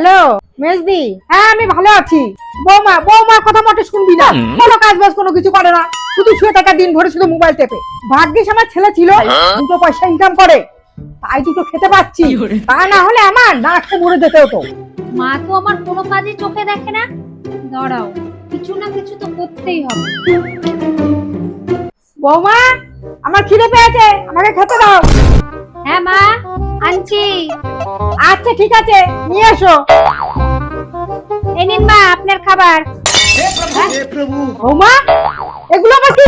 Hello? মেজদি? হ্যাঁ আমি ভালো আছি। বৌমা বৌমার কথা মোটে শুনবি না। কোনো কাজ বাজ কোনো কিছু করে না। শুধু শুয়ে থাকা দিন ভরে শুধু মোবাইল টেপে। ভাগ্যিস আমার ছেলে ছিল দুটো পয়সা ইনকাম করে। তাই দুটো খেতে পাচ্ছি। তা না হলে আমার নাকটা মরে যেতে হতো মা তো আমার কোনো কাজই চোখে দেখে না। দাঁড়াও কিছু না কিছু তো করতেই হবে। বৌমা আমার খিদে পেয়েছে। আমাকে খেতে দাও। হ্যাঁ আনছি আচ্ছা ঠিক আছে নিয়ে আসো। এই নিন মা আপনার খাবার। হ্যাঁ? এগুলো কি?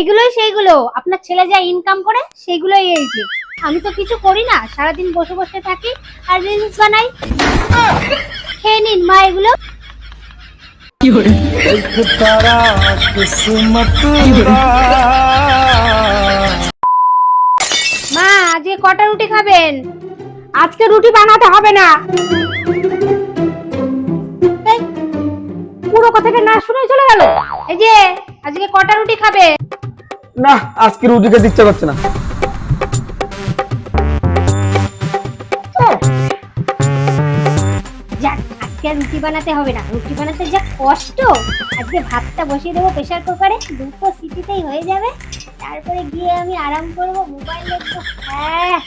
এগুলোই সেইগুলো। আপনার ছেলে যা ইনকাম করে সেগুলোই এই যে। আমি তো কিছু করি না সারাদিন বসে বসে থাকি আর রিলস বানাই। খেয়ে নিন মা এগুলো। মা আজকে কটা রুটি খাবেন? আজকে রুটি বানাতে হবে না। পুরো কথাটা না শুনে চলে গেল। এই যে আজকে কটা রুটি খাবে? না আজকে রুটি খেতে ইচ্ছা করছে না। আজকে রুটি বানাতে হবে না। রুটি বানাতে যা কষ্ট। আজকে ভাতটা বসিয়ে দেবো প্রেসার কুকারে। দুটো সিটিতেই হয়ে যাবে। তারপরে গিয়ে আমি আরাম করব মোবাইল দেখব। হ্যাঁ।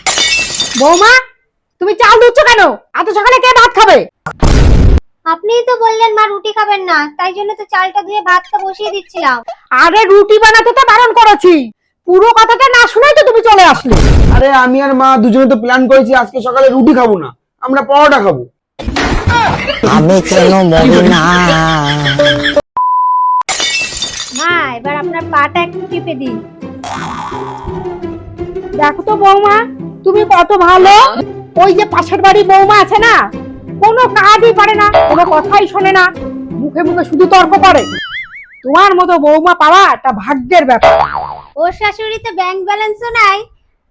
বৌমা তুমি চাল দিচ্ছ কেন? এত সকালে কে ভাত খাবে? আপনিই তো বললেন মা রুটি খাবেন না। তাই জন্য তো চালটা ধুয়ে ভাতটা বসিয়ে দিচ্ছিলাম। আরে রুটি বানাতে তো বারণ করেছি। পুরো কথাটা না শুনেই তো তুমি চলে আসলে। আরে আমি আর মা দুজনে তো প্ল্যান করেছি আজকে সকালে রুটি খাব না। আমরা পরোটা খাব। আমি কেন মরি না? মা এবার আপনার পাটা একটু টিপে দিন। দেখো তো বৌমা তুমি কত ভালো। ওই যে পাশের বাড়ি বৌমা আছে না কোনো কাজই পারে না কোনো কথাই শোনে না মুখে মুখে শুধু তর্ক করে। তোমার মতো বৌমা পাওয়া একটা ভাগ্যের ব্যাপার। ওর শাশুড়ি তো ব্যাংক ব্যালেন্সও নাই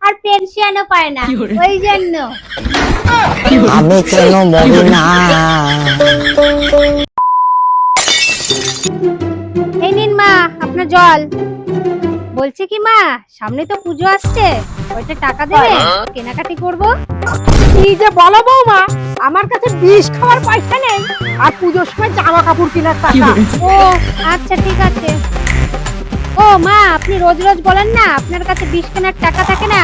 আর পেনশনও পায় না ওই জন্য। আমি কেন মরি না? এই নিন মা আপনার জল। বলছি কি মা সামনে তো পুজো আসছে। ওইটা টাকা দেবে? হ্যাঁ। কেনাকাটি করব? কি যে বলো বৌমা আমার কাছে বিষ খাওয়ার পয়সা নেই আর পুজোর সময় জামা কাপড় কেনার টাকা। ও আচ্ছা ঠিক আছে। ও মা আপনি রোজ রোজ বলেন না আপনার কাছে বিষ কেনার টাকা থাকে না।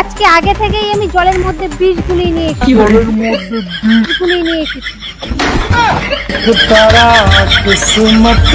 আজকে আগে থেকেই আমি জলের মধ্যে বিষ গুলিয়ে নিয়ে এসেছি। জলের মধ্যে বিষ গুলিয়ে নিয়ে এসেছি। তারা কিসমত